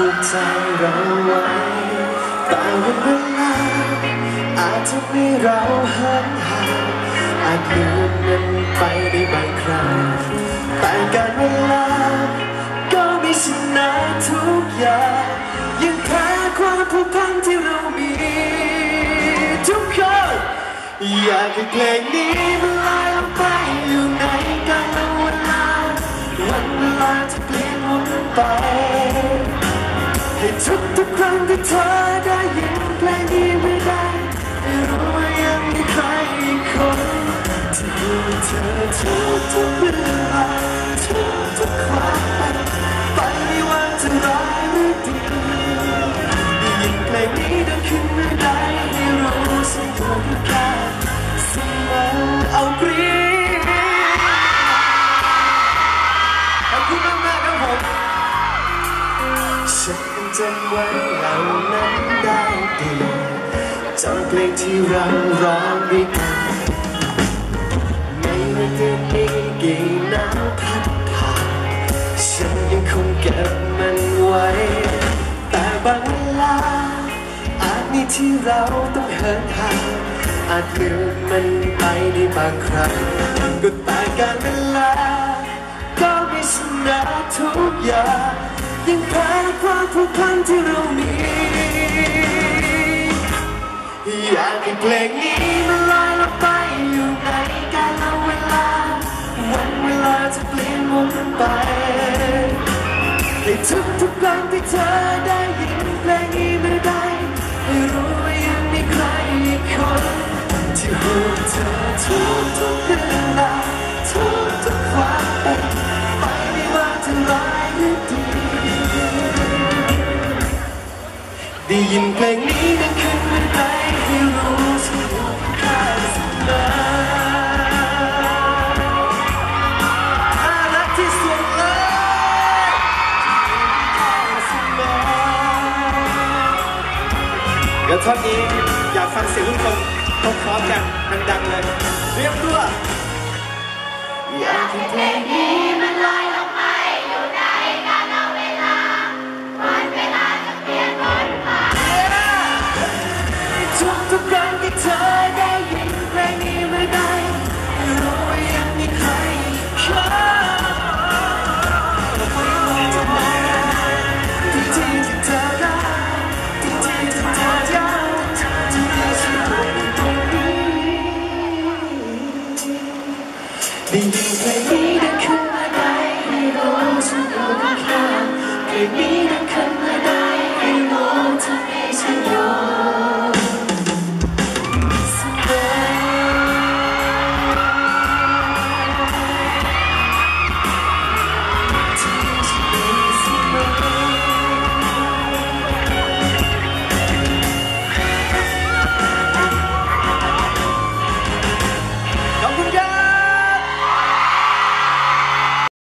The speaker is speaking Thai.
ผูกใจเราไว้ แต่วันเวลาอาจจะมีเราห่างห่างอาจลืมมันไปได้บางครั้งแต่การเวลา ก็ไม่ชนะทุกอย่างยังแพ้ความผูกพันที่เรามี ทุกคนอยากให้เพลงนี้มันลอยลงไปอยู่ในกาลเวลาวันเวลาจะเปลี่ยนหมุนไป ให้ทุกทุกครั้งที่เธอได้ยินเพลงนี้ไม่ได้ไม่รู้ว่ายังมีใครอีกคนที่เธอทุกทุกๆเวล จำไว้เหล่านั้นได้ดีจำเพลงที่เราร้องด้วยกันไม่ว่าเดือนนี้กี่นาวพัดผ่านฉันยังคงเก็บมันไว้ แต่บางเวลาอาจมีที่เราต้องเหินห่างอาจลืมมันไปในบางครั้งก็แต่การเวลาก็ไม่ชนะทุกอย่าง ยังแพ้ความผูกพันที่เรามีอยากให้เพลงนี้มันลอยลงไปอยู่ในกาลเวลา วันเวลาจะเปลี่ยนหมุนไปให้ทุกทุกๆครั้งที่เธอได้ยินเพลงนี้ไม่ได้ให้รู้ว่ายังมีใครอีกคน ที่ห่วงเธอทุกทุก ได้ยินเพลงนี้ดังขึ้นเมื่อใดให้รู้สึกว่าค่าเสมอน่ารักที่สุดเลยค่าเสมอเดี๋ยวท่อนนี้อยากฟังเสียงทุกคนพร้อมๆกันดังๆเลย เรียมตัวอยากให้เพลงนี้ make me.